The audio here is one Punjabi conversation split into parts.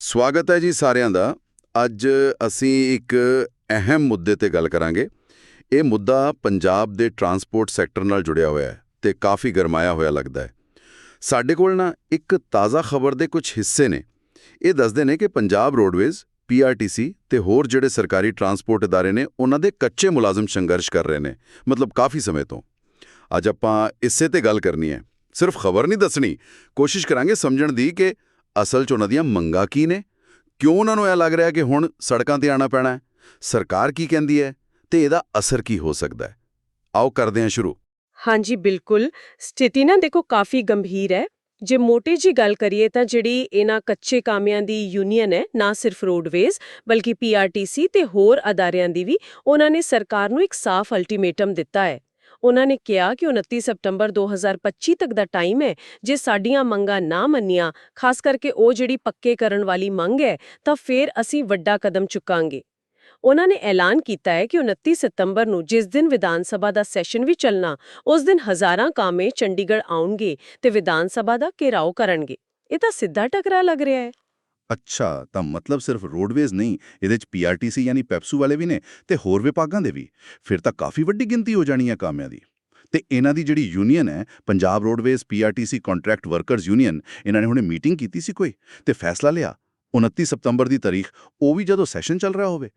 ਸਵਾਗਤ ਹੈ ਜੀ ਸਾਰਿਆਂ ਦਾ ਅੱਜ ਅਸੀਂ ਇੱਕ ਅਹਿਮ ਮੁੱਦੇ ਤੇ ਗੱਲ ਕਰਾਂਗੇ ਇਹ ਮੁੱਦਾ ਪੰਜਾਬ ਦੇ ਟਰਾਂਸਪੋਰਟ ਸੈਕਟਰ ਨਾਲ ਜੁੜਿਆ ਹੋਇਆ ਹੈ ਤੇ ਕਾਫੀ ਗਰਮਾਇਆ ਹੋਇਆ ਲੱਗਦਾ ਹੈ ਸਾਡੇ ਕੋਲ ਨਾ ਇੱਕ ਤਾਜ਼ਾ ਖਬਰ ਦੇ ਕੁਝ ਹਿੱਸੇ ਨੇ ਇਹ ਦੱਸਦੇ ਨੇ ਕਿ ਪੰਜਾਬ ਰੋਡਵੇਜ਼ ਪੀਆਰਟੀਸੀ ਤੇ ਹੋਰ ਜਿਹੜੇ ਸਰਕਾਰੀ ਟਰਾਂਸਪੋਰਟ ادارے ਨੇ ਉਹਨਾਂ ਦੇ ਕੱਚੇ ਮੁਲਾਜ਼ਮ ਸੰਘਰਸ਼ ਕਰ ਰਹੇ ਨੇ ਮਤਲਬ ਕਾਫੀ ਸਮੇਂ ਤੋਂ ਅੱਜ ਆਪਾਂ ਇਸੇ ਤੇ ਗੱਲ ਕਰਨੀ ਹੈ ਸਿਰਫ ਖਬਰ ਨਹੀਂ ਦੱਸਣੀ ਕੋਸ਼ਿਸ਼ ਕਰਾਂਗੇ ਸਮਝਣ ਦੀ ਕਿ ਅਸਲ 'ਚ ਉਹਨਾਂ ਦੀਆਂ ਮੰਗਾਂ ਕੀ ਨੇ? ਕਿਉਂ ਉਹਨਾਂ ਨੂੰ ਇਹ ਲੱਗ ਰਿਹਾ ਕਿ ਹੁਣ ਸੜਕਾਂ ਤੇ ਆਣਾ ਪੈਣਾ ਹੈ? ਸਰਕਾਰ ਕੀ ਕਹਿੰਦੀ ਹੈ? ਤੇ ਇਹਦਾ ਅਸਰ ਕੀ ਹੋ ਸਕਦਾ ਹੈ? ਆਓ ਕਰਦੇ ਹਾਂ ਸ਼ੁਰੂ। ਹਾਂਜੀ, ਬਿਲਕੁਲ। ਸਥਿਤੀ ਨਾ ਦੇਖੋ ਕਾਫੀ ਗੰਭੀਰ ਹੈ। ਜੇ ਮੋਟੇ ਜੀ ਗੱਲ ਕਰੀਏ ਤਾਂ ਜਿਹੜੀ ਇਹਨਾਂ ਕੱਚੇ ਕਾਮਿਆਂ ਦੀ ਯੂਨੀਅਨ ਹੈ, ਨਾ ਸਿਰਫ ਰੋਡਵੇਜ਼ ਬਲਕਿ ਪੀਆਰਟੀਸੀ ਤੇ ਹੋਰ ਅਦਾਰਿਆਂ ਦੀ ਵੀ, ਉਹਨਾਂ ਨੇ ਸਰਕਾਰ ਨੂੰ ਇੱਕ ਸਾਫ਼ ਅਲਟੀਮੇਟਮ ਦਿੱਤਾ ਹੈ। ਉਹਨਾਂ ਨੇ ਕਿਹਾ ਕਿ 29 ਸਤੰਬਰ 2025 ਤੱਕ ਦਾ ਟਾਈਮ ਹੈ, ਜੇ ਸਾਡੀਆਂ ਮੰਗਾਂ ਨਾ ਮੰਨੀਆਂ, ਖਾਸ ਕਰਕੇ ਉਹ ਜਿਹੜੀ ਪੱਕੇ ਕਰਨ ਵਾਲੀ ਮੰਗ ਹੈ, ਤਾਂ ਫਿਰ ਅਸੀਂ ਵੱਡਾ ਕਦਮ ਚੁੱਕਾਂਗੇ। ਉਹਨਾਂ ਨੇ ਐਲਾਨ ਕੀਤਾ ਹੈ ਕਿ 29 ਸਤੰਬਰ ਨੂੰ ਜਿਸ ਦਿਨ ਵਿਧਾਨ ਸਭਾ ਦਾ ਸੈਸ਼ਨ ਵੀ ਚੱਲਣਾ, ਉਸ ਦਿਨ ਹਜ਼ਾਰਾਂ ਕਾਮੇ ਚੰਡੀਗੜ੍ਹ ਆਉਣਗੇ ਤੇ ਵਿਧਾਨ ਸਭਾ ਦਾ ਘੇਰਾਓ ਕਰਨਗੇ। ਇਹ ਤਾਂ ਸਿੱਧਾ ਟਕਰਾ ਲੱਗ ਰਿਹਾ ਹੈ। ਅੱਛਾ, ਤਾਂ ਮਤਲਬ ਸਿਰਫ ਰੋਡਵੇਜ਼ ਨਹੀਂ, ਇਹਦੇ ਚ ਪੀਆਰਟੀਸੀ ਯਾਨੀ ਪੈਪਸੂ ਵਾਲੇ ਵੀ ਨੇ ਤੇ ਹੋਰ ਵਿਭਾਗਾਂ ਦੇ ਵੀ। ਫਿਰ ਤਾਂ ਕਾਫੀ ਵੱਡੀ ਗਿਣਤੀ ਹੋ ਜਾਣੀ ਹੈ ਕਾਮਿਆਂ ਦੀ। ਤੇ ਇਹਨਾਂ ਦੀ ਜਿਹੜੀ ਯੂਨੀਅਨ ਹੈ, Punjab roadways PRTC contract workers union, ਇਹਨਾਂ ਨੇ ਹੁਣੇ ਮੀਟਿੰਗ ਕੀਤੀ ਸੀ ਕੋਈ? ਤੇ ਫੈਸਲਾ ਲਿਆ 29 ਸਤੰਬਰ ਦੀ ਤਾਰੀਖ, ਉਹ ਵੀ ਜਦੋਂ ਸੈਸ਼ਨ ਚੱਲ ਰਿਹਾ ਹੋਵੇ?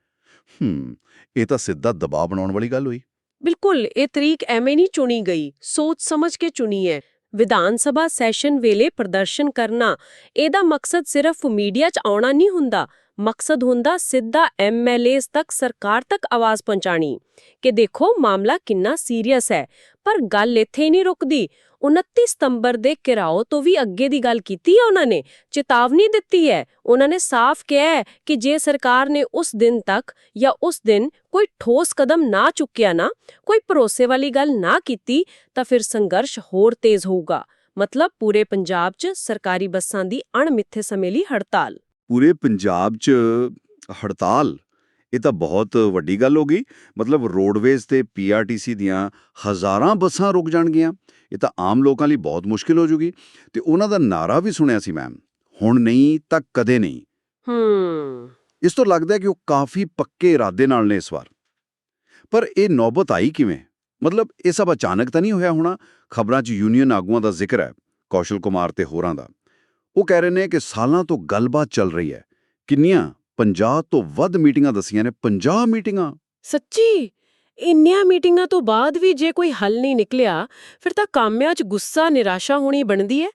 ਹੂੰ, ਇਹ ਤਾਂ ਸਿੱਧਾ ਦਬਾਅ ਬਣਾਉਣ ਵਾਲੀ ਗੱਲ ਹੋਈ। ਬਿਲਕੁਲ, ਇਹ ਤਰੀਕ ਐਵੇਂ ਨਹੀਂ ਚੁਣੀ ਗਈ, ਸੋਚ ਸਮਝ ਕੇ ਚੁਣੀ ਹੈ। ਵਿਧਾਨ ਸਭਾ ਸੈਸ਼ਨ ਵੇਲੇ ਪ੍ਰਦਰਸ਼ਨ ਕਰਨਾ। ਇਹਦਾ ਮਕਸਦ ਸਿਰਫ ਮੀਡੀਆ 'ਚ ਆਉਣਾ ਨਹੀਂ ਹੁੰਦਾ। ਮਕਸਦ ਹੁੰਦਾ ਸਿੱਧਾ ਐਮਐਲਏਸ ਤੱਕ ਸਰਕਾਰ ਤੱਕ ਆਵਾਜ਼ ਪਹੁੰਚਾਣੀ ਕਿ ਦੇਖੋ, ਮਾਮਲਾ ਕਿੰਨਾ ਸੀਰੀਅਸ ਹੈ। ਪਰ ਗੱਲ ਇੱਥੇ ਹੀ ਨਹੀਂ ਰੁਕਦੀ। 29 ਸਤੰਬਰ ਦੇ ਘਿਰਾਓ ਤੋਂ ਵੀ ਅੱਗੇ ਦੀ ਗੱਲ ਕੀਤੀ ਹੈ ਉਹਨਾਂ ਨੇ? ਚੇਤਾਵਨੀ ਦਿੱਤੀ ਹੈ। ਉਹਨਾਂ ਨੇ ਸਾਫ਼ ਕਿਹਾ ਹੈ ਕਿ ਜੇ ਸਰਕਾਰ ਨੇ ਉਸ ਦਿਨ ਤੱਕ ਜਾਂ ਉਸ ਦਿਨ ਕੋਈ ਠੋਸ ਕਦਮ ਨਾ ਚੁੱਕਿਆ ਨਾ, ਕੋਈ ਭਰੋਸੇ ਵਾਲੀ ਗੱਲ ਨਾ ਕੀਤੀ, ਤਾਂ ਫਿਰ ਸੰਘਰਸ਼ ਹੋਰ ਤੇਜ਼ ਹੋਊਗਾ। ਮਤਲਬ ਪੂਰੇ ਪੰਜਾਬ 'ਚ ਸਰਕਾਰੀ ਬੱਸਾਂ ਦੀ ਅਣਮਿੱਥੇ ਸਮੇਂ ਲਈ ਹੜਤਾਲ। ਪੂਰੇ ਪੰਜਾਬ 'ਚ ਹੜਤਾਲ? ਇਹ ਤਾਂ ਬਹੁਤ ਵੱਡੀ ਗੱਲ ਹੋ ਗਈ। ਮਤਲਬ ਰੋਡਵੇਜ਼ ਤੇ ਪੀਆਰਟੀਸੀ ਦੀਆਂ ਹਜ਼ਾਰਾਂ ਬੱਸਾਂ ਰੁਕ ਜਾਣਗੀਆਂ। ਇਹ ਤਾਂ ਆਮ ਲੋਕਾਂ ਲਈ ਬਹੁਤ ਮੁਸ਼ਕਿਲ ਹੋ ਜੂਗੀ। ਤੇ ਉਹਨਾਂ ਦਾ ਨਾਰਾ ਵੀ ਸੁਣਿਆ ਸੀ ਮੈਮ ਹੁਣ ਨਹੀਂ ਤਾਂ ਕਦੇ ਨਹੀਂ। ਹੂੰ। ਇਸ ਤੋਂ ਲੱਗਦਾ ਹੈ ਕਿ ਉਹ ਕਾਫੀ ਪੱਕੇ ਇਰਾਦੇ ਨਾਲ ਨੇ ਇਸ ਵਾਰ। ਪਰ ਇਹ ਨੌਬਤ ਆਈ ਕਿਵੇਂ? ਮਤਲਬ ਇਹ ਸਭ ਅਚਾਨਕ ਤਾਂ ਨਹੀਂ ਹੋਇਆ ਹੋਣਾ? ਖਬਰਾਂ 'ਚ ਯੂਨੀਅਨ ਆਗੂਆਂ ਦਾ ਜ਼ਿਕਰ ਹੈ ਕੌਸ਼ਲ ਕੁਮਾਰ ਤੇ ਹੋਰਾਂ ਦਾ। ਉਹ ਕਹਿ ਰਹੇ ਨੇ ਕਿ ਸਾਲਾਂ ਤੋਂ ਗੱਲਬਾਤ ਚੱਲ ਰਹੀ ਹੈ। ਕਿੰਨੀਆਂ? 50 ਤੋਂ ਵੱਧ ਮੀਟਿੰਗਾਂ ਦਸੀਆਂ ਨੇ 50 ਮੀਟਿੰਗਾਂ? ਸੱਚੀ? ਇੰਨੀਆਂ ਮੀਟਿੰਗਾਂ ਤੋਂ ਬਾਅਦ ਵੀ ਜੇ ਕੋਈ ਹੱਲ ਨਹੀਂ ਨਿਕਲਿਆ ਫਿਰ ਤਾਂ ਕਾਮਿਆਂ 'ਚ ਗੁੱਸਾ ਨਿਰਾਸ਼ਾ ਹੋਣੀ ਬਣਦੀ ਹੈ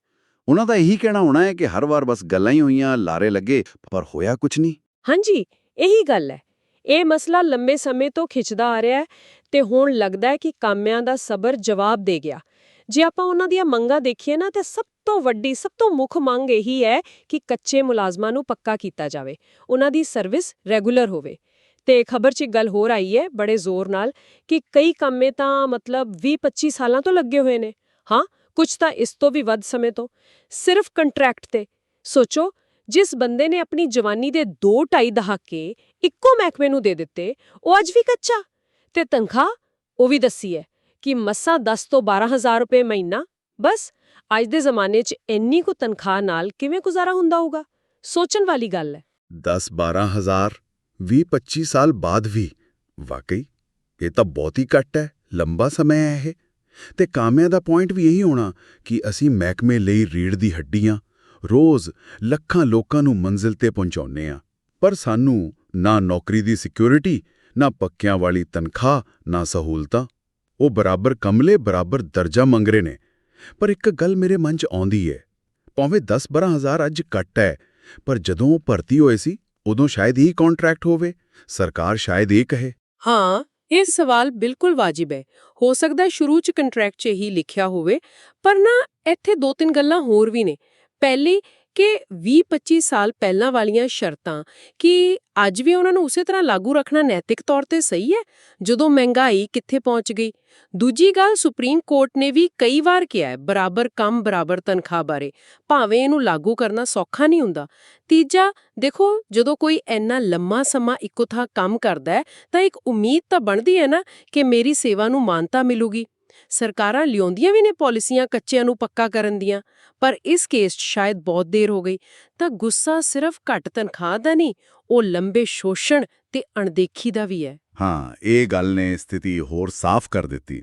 ਉਹਨਾਂ ਦਾ ਇਹੀ ਕਹਿਣਾ ਹੋਣਾ ਹੈ ਕਿ ਹਰ ਵਾਰ ਬਸ ਗੱਲਾਂ ਹੀ ਹੋਈਆਂ ਲਾਰੇ ਲੱਗੇ ਪਰ ਹੋਇਆ ਕੁਝ ਨਹੀਂ। ਹਾਂਜੀ ਇਹੀ ਗੱਲ ਹੈ ਇਹ ਮਸਲਾ ਲੰਮੇ ਸਮੇਂ ਤੋਂ ਖਿੱਚਦਾ ਆ ਰਿਹਾ ਹੈ ਤੇ ਹੁਣ ਲੱਗਦਾ ਹੈ ਕਿ ਕਾਮਿਆਂ ਦਾ ਸਬਰ ਜਵਾਬ ਦੇ ਗਿਆ। ਜੇ ਆਪਾਂ ਉਹਨਾਂ ਦੀਆਂ ਮੰਗਾਂ ਦੇਖੀਏ ਨਾ, ਤੇ ਸਭ ਤੋਂ ਵੱਡੀ, ਸਭ ਤੋਂ ਮੁੱਖ ਮੰਗ ਇਹੀ ਹੈ ਕਿ ਕੱਚੇ ਮੁਲਾਜ਼ਮਾਂ ਨੂੰ ਪੱਕਾ ਕੀਤਾ ਜਾਵੇ, ਉਹਨਾਂ ਦੀ ਸਰਵਿਸ ਰੈਗੂਲਰ ਹੋਵੇ। ਤੇ ਖਬਰ 'ਚ ਇੱਕ ਗੱਲ ਹੋਰ ਆਈ ਹੈ, ਬੜੇ ਜ਼ੋਰ ਨਾਲ, ਕਿ ਕਈ ਕੰਮੇ ਤਾਂ ਮਤਲਬ 20-25 ਸਾਲਾਂ ਤੋਂ ਲੱਗੇ ਹੋਏ ਨੇ। ਹਾਂ ਕੁਝ ਤਾਂ ਇਸ ਤੋਂ ਵੀ ਵੱਧ ਸਮੇਂ ਤੋਂ। ਸਿਰਫ ਕੰਟਰੈਕਟ ਤੇ। ਸੋਚੋ, ਜਿਸ ਬੰਦੇ ਨੇ ਆਪਣੀ ਜਵਾਨੀ ਦੇ 2-2.5 ਦਹਾਕੇ ਇੱਕੋ ਮਹਿਕਮੇ ਨੂੰ ਦੇ ਦਿੱਤੇ, ਉਹ ਅੱਜ ਵੀ ਕੱਚਾ। ਤੇ ਤਨਖਾਹ, ਉਹ ਵੀ ਦੱਸੀ ਹੈ। ਕਿ ਮੱਸਾ 10 ਤੋਂ 12000 ਰੁਪਏ ਮਹੀਨਾ? ਬਸ, ਅੱਜ ਦੇ ਜ਼ਮਾਨੇ 'ਚ ਇੰਨੀ ਕੁ ਤਨਖਾਹ ਨਾਲ ਕਿਵੇਂ ਗੁਜ਼ਾਰਾ ਹੁੰਦਾ ਹੋਊਗਾ? ਸੋਚਣ ਵਾਲੀ ਗੱਲ ਹੈ। 10 12000 20 25 ਸਾਲ ਬਾਅਦ ਵੀ। ਵਾਕਈ, ਇਹ ਤਾਂ ਬਹੁਤ ਹੀ ਘੱਟ ਹੈ, ਲੰਬਾ ਸਮਾਂ ਹੈ ਇਹ। ਤੇ ਕਾਮਿਆਂ ਦਾ ਪੁਆਇੰਟ ਵੀ ਇਹੀ ਹੋਣਾ ਕਿ ਅਸੀਂ ਮਹਿਕਮੇ ਲਈ ਰੀੜ ਦੀ ਹੱਡੀਆਂ ਰੋਜ਼ ਲੱਖਾਂ ਲੋਕਾਂ ਨੂੰ ਮੰਜ਼ਿਲ ਤੇ ਪਹੁੰਚਾਉਂਦੇ ਆ ਪਰ ਸਾਨੂੰ ਨਾ ਨੌਕਰੀ ਦੀ ਸਿਕਿਉਰਿਟੀ ਨਾ ਪੱਕਿਆਂ ਵਾਲੀ ਤਨਖਾਹ, ਨਾ ਸਹੂਲਤਾਂ। ਉਹ ਬਰਾਬਰ ਕਮਲੇ, ਬਰਾਬਰ ਦਰਜਾ ਮੰਗ ਰਹੇ ਨੇ। ਪਰ ਇੱਕ ਗੱਲ ਮੇਰੇ ਮਨ 'ਚ ਆਉਂਦੀ ਹੈ ਭਾਵੇਂ 10-12 ਹਜ਼ਾਰ ਅੱਜ ਘੱਟ ਹੈ ਪਰ ਜਦੋਂ ਉਹ ਭਰਤੀ ਹੋਏ ਸੀ, ਉਦੋਂ ਸ਼ਾਇਦ ਹੀ ਕੰਟਰੈਕਟ ਹੋਵੇ, ਸਰਕਾਰ ਸ਼ਾਇਦ ਇਹ ਕਹੇ। ਹਾਂ, ਇਹ ਸਵਾਲ ਬਿਲਕੁਲ ਵਾਜਿਬ ਹੈ ਹੋ ਸਕਦਾ ਸ਼ੁਰੂ 'ਚ ਕੰਟਰੈਕਟ 'ਚ ਹੀ ਲਿਖਿਆ ਹੋਵੇ, ਪਰ ਨਾ ਇੱਥੇ ਦੋ ਤਿੰਨ ਗੱਲਾਂ ਹੋਰ ਵੀ ਨੇ। ਪਹਿਲੀ ਕਿ 20-25 ਸਾਲ ਪਹਿਲਾਂ ਵਾਲੀਆਂ ਸ਼ਰਤਾਂ, ਕਿ ਅੱਜ ਵੀ ਉਹਨਾਂ ਨੂੰ ਉਸੇ ਤਰ੍ਹਾਂ ਲਾਗੂ ਰੱਖਣਾ ਨੈਤਿਕ ਤੌਰ ਤੇ ਸਹੀ ਹੈ? ਜਦੋਂ ਮਹਿੰਗਾਈ ਕਿੱਥੇ ਪਹੁੰਚ ਗਈ? ਦੂਜੀ ਗੱਲ, ਸੁਪਰੀਮ ਕੋਰਟ ਨੇ ਵੀ ਕਈ ਵਾਰ ਕਿਹਾ ਹੈ, ਬਰਾਬਰ ਕੰਮ, ਬਰਾਬਰ ਤਨਖਾਹ ਬਾਰੇ। ਭਾਵੇਂ ਇਹਨੂੰ ਲਾਗੂ ਕਰਨਾ ਸੌਖਾ ਨਹੀਂ ਹੁੰਦਾ। ਤੀਜਾ, ਦੇਖੋ, ਜਦੋਂ ਕੋਈ ਇੰਨਾ ਲੰਮਾ ਸਮਾਂ ਇੱਕੋ ਥਾਂ ਕੰਮ ਕਰਦਾ ਹੈ, ਤਾਂ ਇੱਕ ਉਮੀਦ ਤਾਂ ਬਣਦੀ ਹੈ ਨਾ ਕਿ ਮੇਰੀ ਸੇਵਾ ਨੂੰ ਮਾਨਤਾ ਮਿਲੂਗੀ। ਸਰਕਾਰਾਂ ਲਿਆਉਂਦੀਆਂ ਵੀ ਨੇ ਪਾਲਿਸੀਆਂ ਕੱਚਿਆਂ ਨੂੰ ਪੱਕਾ ਕਰਨ ਦੀਆਂ, ਪਰ ਇਸ ਕੇਸ 'ਚ ਸ਼ਾਇਦ ਬਹੁਤ ਦੇਰ ਹੋ ਗਈ। ਤਾਂ ਗੁੱਸਾ ਸਿਰਫ ਘੱਟ ਤਨਖਾਹ ਦਾ ਨਹੀਂ, ਉਹ ਲੰਬੇ ਸ਼ੋਸ਼ਣ ਤੇ ਅਣਦੇਖੀ ਦਾ ਵੀ ਹੈ। ਹਾਂ, ਇਹ ਗੱਲ ਨੇ ਸਥਿਤੀ ਹੋਰ ਸਾਫ਼ ਕਰ ਦਿੱਤੀ।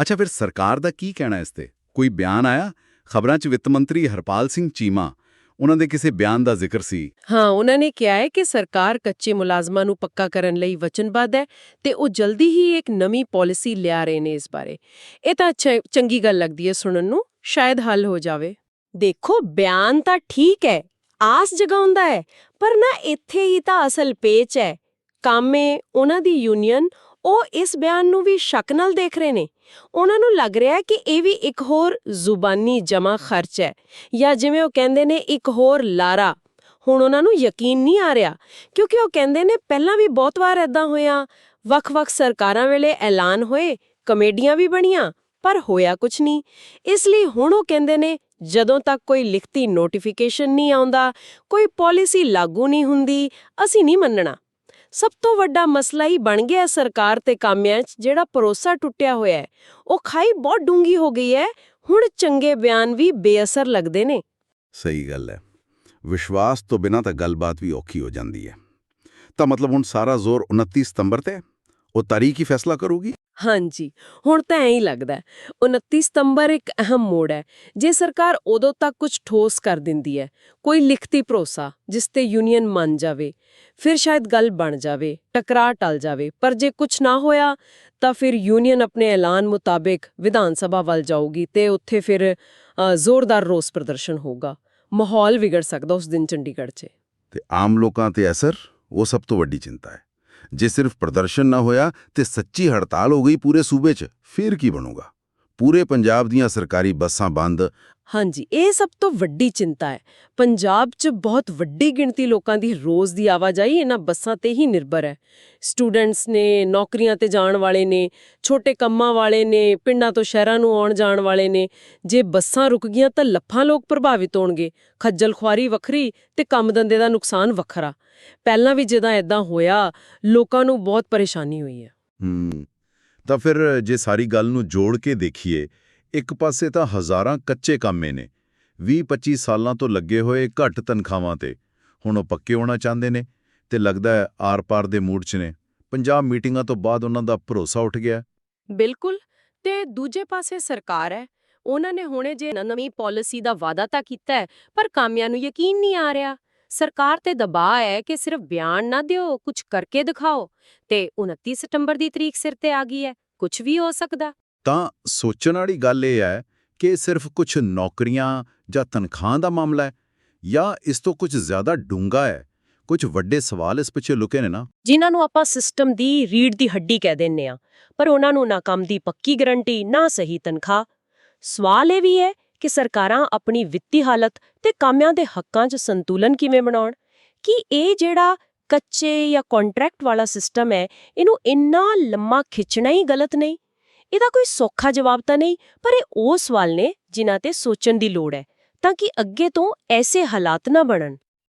ਅੱਛਾ, ਫਿਰ ਸਰਕਾਰ ਦਾ ਕੀ ਕਹਿਣਾ ਇਸ ਤੇ? ਕੋਈ ਬਿਆਨ ਆਇਆ? ਖਬਰਾਂ 'ਚ ਵਿੱਤ ਮੰਤਰੀ ਹਰਪਾਲ ਸਿੰਘ ਚੀਮਾ ਉਹਨਾਂ ਦੇ ਕਿਸੇ ਬਿਆਨ ਦਾ ਜ਼ਿਕਰ ਸੀ। ਹਾਂ, ਉਹਨਾਂ ਨੇ ਕਿਹਾ ਹੈ ਕਿ ਸਰਕਾਰ ਕੱਚੇ ਮੁਲਾਜ਼ਮਾਂ ਨੂੰ ਪੱਕਾ ਕਰਨ ਲਈ ਵਚਨਬੱਧ ਹੈ ਤੇ ਉਹ ਜਲਦੀ ਹੀ ਇੱਕ ਨਵੀਂ ਪਾਲਿਸੀ ਲਿਆ ਰਹੇ ਨੇ ਇਸ ਬਾਰੇ। ਇਹ ਤਾਂ ਚੰਗੀ ਗੱਲ ਲੱਗਦੀ ਹੈ ਸੁਣਨ ਨੂੰ, ਸ਼ਾਇਦ ਹੱਲ ਹੋ ਜਾਵੇ। ਦੇਖੋ, ਬਿਆਨ ਤਾਂ ਠੀਕ ਹੈ, ਆਸ ਜਗਾਉਂਦਾ ਹੈ, ਪਰ ਨਾ ਇੱਥੇ ਹੀ ਤਾਂ ਅਸਲ ਪੇਚ ਹੈ। ਕਾਮੇ ਉਹਨਾਂ ਦੀ ਯੂਨੀਅਨ ਉਹ ਇਸ ਬਿਆਨ ਨੂੰ ਵੀ ਸ਼ੱਕ ਨਾਲ ਦੇਖ ਰਹੇ ਨੇ। ਉਹਨਾਂ ਨੂੰ ਲੱਗ ਰਿਹਾ ਹੈ ਕਿ ਇਹ ਵੀ ਇੱਕ ਹੋਰ ਜ਼ੁਬਾਨੀ ਜਮਾ ਖਰਚ ਹੈ ਜਾਂ ਜਿਵੇਂ ਉਹ ਕਹਿੰਦੇ ਨੇ ਇੱਕ ਹੋਰ ਲਾਰਾ। ਹੁਣ ਉਹਨਾਂ ਨੂੰ ਯਕੀਨ ਨਹੀਂ ਆ ਰਿਹਾ ਕਿਉਂਕਿ ਉਹ ਕਹਿੰਦੇ ਨੇ ਪਹਿਲਾਂ ਵੀ ਬਹੁਤ ਵਾਰ ਐਦਾਂ ਹੋਇਆ, ਵੱਖ-ਵੱਖ ਸਰਕਾਰਾਂ ਵੇਲੇ ਐਲਾਨ ਹੋਏ, ਕਮੇਡੀਆਂ ਵੀ ਬਣੀਆਂ, ਪਰ ਹੋਇਆ ਕੁਝ ਨਹੀਂ। ਇਸ ਲਈ ਹੁਣ ਉਹ ਕਹਿੰਦੇ ਨੇ ਜਦੋਂ ਤੱਕ ਕੋਈ ਲਿਖਤੀ ਨੋਟੀਫਿਕੇਸ਼ਨ ਨਹੀਂ ਆਉਂਦਾ, ਕੋਈ ਪਾਲਿਸੀ ਲਾਗੂ ਨਹੀਂ ਹੁੰਦੀ, ਅਸੀਂ ਨਹੀਂ ਮੰਨਣਾ। ਸਭ ਤੋਂ ਵੱਡਾ ਮਸਲਾ ਹੀ ਬਣ ਗਿਆ ਸਰਕਾਰ ਤੇ ਕਾਮਿਆਂ 'ਚ, ਜਿਹੜਾ ਭਰੋਸਾ ਟੁੱਟਿਆ ਹੋਇਆ ਹੈ। ਉਹ ਖਾਈ ਬਹੁਤ ਡੂੰਗੀ ਹੋ ਗਈ ਹੈ। ਹੁਣ ਚੰਗੇ ਬਿਆਨ ਵੀ ਬੇਅਸਰ ਲੱਗਦੇ ਨੇ। ਸਹੀ ਗੱਲ ਹੈ। ਵਿਸ਼ਵਾਸ ਤੋਂ ਬਿਨਾਂ ਤਾਂ ਗੱਲਬਾਤ ਵੀ ਔਖੀ ਹੋ ਜਾਂਦੀ ਹੈ। ਤਾਂ ਮਤਲਬ ਹੁਣ ਸਾਰਾ ਜ਼ੋਰ 29 ਸਤੰਬਰ ਤੇ ਉਹ ਤਾਰੀਖ ਹੀ ਫੈਸਲਾ ਕਰੂਗੀ? ਹਾਂਜੀ ਹੁਣ ਤਾਂ ਐਂ ਹੀ ਲੱਗਦਾ ਹੈ। 29 ਸਤੰਬਰ ਇੱਕ ਅਹਿਮ ਮੋੜ ਹੈ। ਜੇ ਸਰਕਾਰ ਉਦੋਂ ਤੱਕ ਕੁਝ ਠੋਸ ਕਰ ਦਿੰਦੀ ਹੈ ਕੋਈ ਲਿਖਤੀ ਭਰੋਸਾ ਜਿਸ ਤੇ ਯੂਨੀਅਨ ਮੰਨ ਜਾਵੇ ਫਿਰ ਸ਼ਾਇਦ ਗੱਲ ਬਣ ਜਾਵੇ ਟਕਰਾਅ ਟਲ ਜਾਵੇ ਪਰ ਜੇ ਕੁਝ ਨਾ ਹੋਇਆ ਤਾਂ ਫਿਰ ਯੂਨੀਅਨ ਆਪਣੇ ਐਲਾਨ ਮੁਤਾਬਿਕ ਵਿਧਾਨ ਸਭਾ ਵੱਲ ਜਾਊਗੀ ਤੇ ਉੱਥੇ ਫਿਰ ਜ਼ੋਰਦਾਰ ਰੋਸ ਪ੍ਰਦਰਸ਼ਨ ਹੋਊਗਾ। ਮਾਹੌਲ ਵਿਗੜ ਸਕਦਾ ਉਸ ਦਿਨ ਚੰਡੀਗੜ੍ਹ 'ਚ। ਤੇ ਆਮ ਲੋਕਾਂ ਤੇ ਅਸਰ ਉਹ ਸਭ ਤੋਂ ਵੱਡੀ ਚਿੰਤਾ ਹੈ। ਜੇ ਸਿਰਫ ਪ੍ਰਦਰਸ਼ਨ ਨਾ ਹੋਇਆ ਤੇ ਸੱਚੀ ਹੜਤਾਲ ਹੋ ਗਈ ਪੂਰੇ ਸੂਬੇ 'ਚ, ਫਿਰ ਕੀ ਬਣੂਗਾ? ਪੂਰੇ ਪੰਜਾਬ ਦੀਆਂ ਸਰਕਾਰੀ ਬੱਸਾਂ ਬੰਦ। ਹਾਂਜੀ ਇਹ ਸਭ ਤੋਂ ਵੱਡੀ ਚਿੰਤਾ ਹੈ। ਪੰਜਾਬ 'ਚ ਬਹੁਤ ਵੱਡੀ ਗਿਣਤੀ ਲੋਕਾਂ ਦੀ ਰੋਜ਼ ਦੀ ਆਵਾਜਾਈ ਇਹਨਾਂ ਬੱਸਾਂ ਤੇ ਹੀ ਨਿਰਭਰ ਹੈ। ਸਟੂਡੈਂਟਸ ਨੇ ਨੌਕਰੀਆਂ ਤੇ ਜਾਣ ਵਾਲੇ ਨੇ ਛੋਟੇ ਕੰਮਾਂ ਵਾਲੇ ਨੇ ਪਿੰਡਾਂ ਤੋਂ ਸ਼ਹਿਰਾਂ ਨੂੰ ਆਉਣ ਜਾਣ ਵਾਲੇ ਨੇ। ਜੇ ਬੱਸਾਂ ਰੁਕ ਗਈਆਂ ਤਾਂ ਲੱਖਾਂ ਲੋਕ ਪ੍ਰਭਾਵਿਤ ਹੋਣਗੇ। ਖੱਜਲ ਖੁਆਰੀ ਵੱਖਰੀ ਤੇ ਕੰਮ ਧੰਦੇ ਦਾ ਨੁਕਸਾਨ ਵੱਖਰਾ। ਪਹਿਲਾਂ ਵੀ ਜਦੋਂ ਐਦਾਂ ਹੋਇਆ ਲੋਕਾਂ ਨੂੰ ਬਹੁਤ ਪਰੇਸ਼ਾਨੀ ਹੋਈ ਹੈ। ਹੂੰ। ਤਾਂ ਫਿਰ ਜੇ ਸਾਰੀ ਗੱਲ ਨੂੰ ਜੋੜ ਕੇ ਦੇਖੀਏ, ਇੱਕ ਪਾਸੇ ਤਾਂ ਹਜ਼ਾਰਾਂ ਕੱਚੇ ਕਾਮੇ ਨੇ 20-25 ਸਾਲਾਂ ਤੋਂ ਲੱਗੇ ਹੋਏ ਘੱਟ ਤਨਖਾਹਾਂ ਤੇ, ਹੁਣ ਉਹ ਪੱਕੇ ਹੋਣਾ ਚਾਹੁੰਦੇ ਨੇ ਤੇ ਲੱਗਦਾ ਹੈ ਆਰ-ਪਾਰ ਦੇ ਮੂਡ 'ਚ ਨੇ। ਪੰਜਾਬ ਮੀਟਿੰਗਾਂ ਤੋਂ ਬਾਅਦ ਉਹਨਾਂ ਦਾ ਭਰੋਸਾ ਉੱਠ ਗਿਆ। ਬਿਲਕੁਲ, ਤੇ ਦੂਜੇ ਪਾਸੇ ਸਰਕਾਰ ਹੈ, ਉਹਨਾਂ ਨੇ ਹੁਣੇ ਜੇ ਨਵੀਂ ਪਾਲਿਸੀ ਦਾ ਵਾਅਦਾ ਤਾਂ ਕੀਤਾ ਹੈ, ਪਰ ਕਾਮਿਆਂ ਨੂੰ ਯਕੀਨ ਨਹੀਂ ਆ ਰਿਹਾ। ਸਰਕਾਰ ਤੇ ਦਬਾਅ ਹੈ ਕਿ ਸਿਰਫ ਬਿਆਨ ਨਾ ਦਿਓ ਕੁਝ ਕਰਕੇ ਦਿਖਾਓ। ਤੇ 29 ਸਤੰਬਰ ਦੀ ਤਰੀਕ ਸਿਰ ਤੇ ਆ ਗਈ ਹੈ। ਕੁਝ ਵੀ ਹੋ ਸਕਦਾ। ਤਾਂ ਸੋਚਣ ਵਾਲੀ ਗੱਲ ਇਹ ਹੈ ਕਿ ਸਿਰਫ ਕੁਝ ਨੌਕਰੀਆਂ ਜਾਂ ਤਨਖਾਹ ਦਾ ਮਾਮਲਾ ਹੈ ਜਾਂ ਇਸ ਤੋਂ ਕੁਝ ਜ਼ਿਆਦਾ ਡੂੰਘਾ ਹੈ। ਕੁਝ ਵੱਡੇ ਸਵਾਲ ਇਸ ਪਿੱਛੇ ਲੁਕੇ ਨੇ ਨਾ। ਜਿਨ੍ਹਾਂ ਨੂੰ ਆਪਾਂ ਸਿਸਟਮ ਦੀ ਰੀੜ ਦੀ ਹੱਡੀ ਕਹਿ ਦਿੰਨੇ ਆ ਪਰ ਉਹਨਾਂ ਨੂੰ ਨਾ ਕੰਮ ਦੀ ਪੱਕੀ ਗਰੰਟੀ ਨਾ ਸਹੀ ਤਨਖਾਹ। ਸਵਾਲ ਇਹ ਵੀ ਹੈ ਕਿ ਸਰਕਾਰਾਂ ਆਪਣੀ ਵਿੱਤੀ ਹਾਲਤ ਤੇ ਕਾਮਿਆਂ ਦੇ ਹੱਕਾਂ 'ਚ ਸੰਤੁਲਨ ਕਿਵੇਂ ਬਣਾਉਣ? ਕਿ ਇਹ ਜਿਹੜਾ ਕੱਚੇ ਜਾਂ ਕੰਟਰੈਕਟ ਵਾਲਾ ਸਿਸਟਮ ਹੈ, ਇਹਨੂੰ ਇੰਨਾ ਲੰਮਾ ਖਿੱਚਣਾ ਹੀ ਗਲਤ ਨਹੀਂ? ਇਹਦਾ ਕੋਈ ਸੌਖਾ ਜਵਾਬ ਤਾਂ ਨਹੀਂ, ਪਰ ਇਹ ਉਹ ਸਵਾਲ ਨੇ ਜਿਨ੍ਹਾਂ ਤੇ ਸੋਚਣ ਦੀ ਲੋੜ ਹੈ ਤਾਂ ਕਿ ਅੱਗੇ ਤੋਂ ਐਸੇ ਹਾਲਾਤ ਨਾ ਬਣਨ।